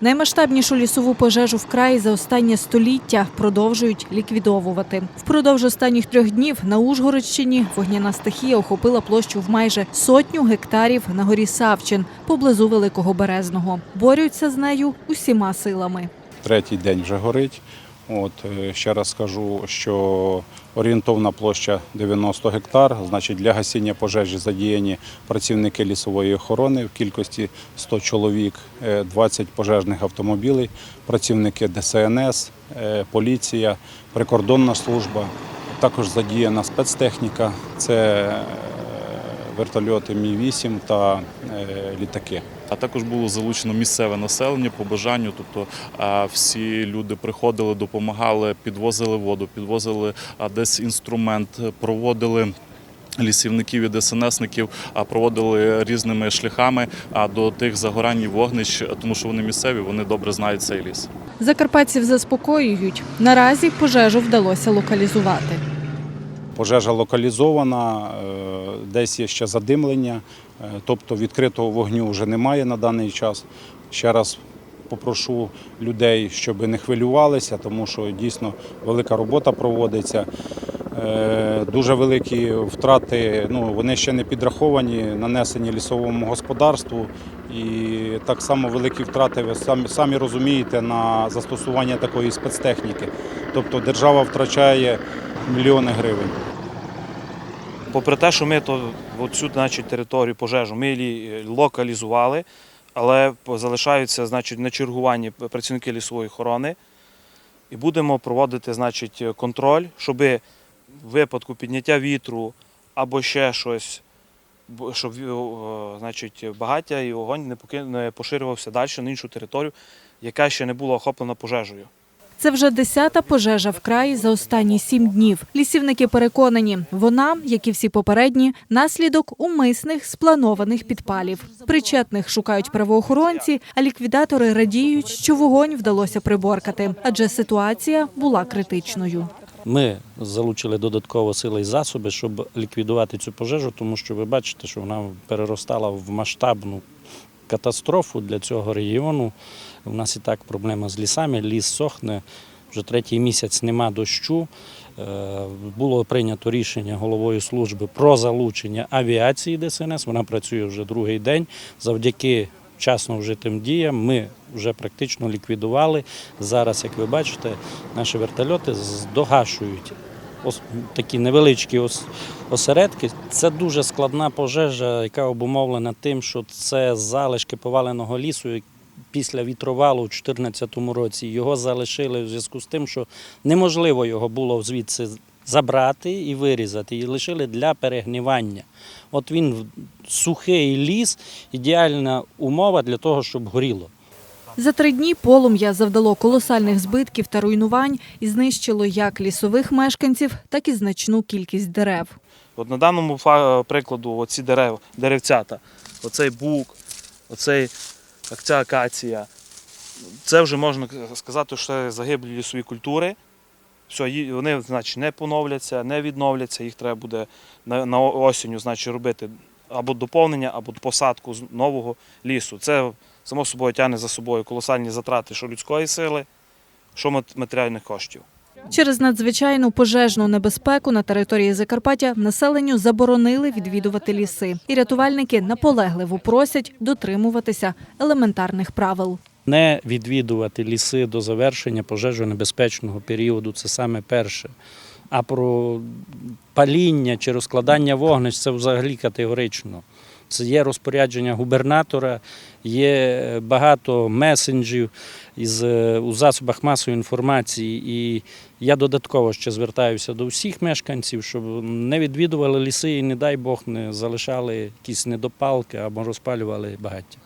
Наймасштабнішу лісову пожежу в краї за останнє століття продовжують ліквідовувати. Впродовж останніх трьох днів на Ужгородщині вогняна стихія охопила площу в майже сотню гектарів на горі Савчин поблизу Великого Березного. Борються з нею усіма силами. третій день вже горить. От е, ще раз скажу, що орієнтовна площа 90 гектар. Значить, для гасіння пожежі задіяні працівники лісової охорони в кількості 100 чоловік, е, 20 пожежних автомобілів, працівники ДСНС, е, поліція, прикордонна служба. Також задіяна спецтехніка. Це вертольоти Мі-8 та е, літаки. А також було залучено місцеве населення по бажанню. Тобто всі люди приходили, допомагали, підвозили воду, підвозили десь інструмент, проводили. Лісівників і ДСНСників а, проводили різними шляхами до тих загорань і вогнищ, тому що вони місцеві, вони добре знають цей ліс. Закарпатців заспокоюють. Наразі пожежу вдалося локалізувати. Пожежа локалізована, е, десь є ще задимлення, е, тобто відкритого вогню вже немає на даний час. Ще раз попрошу людей, щоб не хвилювалися, тому що дійсно велика робота проводиться. Е, Дуже великі втрати, ну вони ще не підраховані, нанесені лісовому господарству. І так само великі втрати, ви самі, самі розумієте, на застосування такої спецтехніки. Тобто держава втрачає мільйони гривень. Попри те, що ми то цю значить, територію пожежу ми її локалізували, але залишаються значить, на чергуванні працівники лісової охорони. І будемо проводити значить, контроль, щоб в випадку підняття вітру або ще щось, щоб значить, багаття і вогонь не поширювався далі на іншу територію, яка ще не була охоплена пожежею. Це вже десята пожежа в краї за останні сім днів. Лісівники переконані, вона, як і всі попередні, наслідок умисних спланованих підпалів. Причетних шукають правоохоронці, а ліквідатори радіють, що вогонь вдалося приборкати, адже ситуація була критичною. Ми залучили додатково сили і засоби, щоб ліквідувати цю пожежу, тому що ви бачите, що вона переростала в масштабну катастрофу для цього регіону. У нас і так проблема з лісами, ліс сохне, вже третій місяць нема дощу. Е, Було прийнято рішення головою служби про залучення авіації ДСНС. Вона працює вже другий день. Завдяки вчасно вжитим діям ми вже практично ліквідували. Зараз, як ви бачите, наші вертольоти здогашують такі невеличкі осередки. Це дуже складна пожежа, яка обумовлена тим, що це залишки поваленого лісу. Після вітровалу у 2014 році його залишили в зв'язку з тим, що неможливо його було звідси забрати і вирізати, і лишили для перегнівання. От він сухий ліс, ідеальна умова для того, щоб горіло. За три дні полум'я завдало колосальних збитків та руйнувань і знищило як лісових мешканців, так і значну кількість дерев. От на даному прикладу, оці дерев, деревцята, оцей бук, оцей, ця акація, це вже можна сказати, що загиблі лісові культури. Все, вони значить, не поновляться, не відновляться, їх треба буде на осінню значить, робити або доповнення, або посадку з нового лісу. Це само собою тягне за собою колосальні затрати що людської сили, що мат- матеріальних коштів. Через надзвичайну пожежну небезпеку на території Закарпаття населенню заборонили відвідувати ліси, і рятувальники наполегливо просять дотримуватися елементарних правил. Не відвідувати ліси до завершення пожежонебезпечного періоду це саме перше. А про паління чи розкладання вогнищ це взагалі категорично. Це є розпорядження губернатора, є багато месенджів із, е, у засобах масової інформації. І я додатково ще звертаюся до всіх мешканців, щоб не відвідували ліси і, не дай Бог, не залишали якісь недопалки або розпалювали багаття.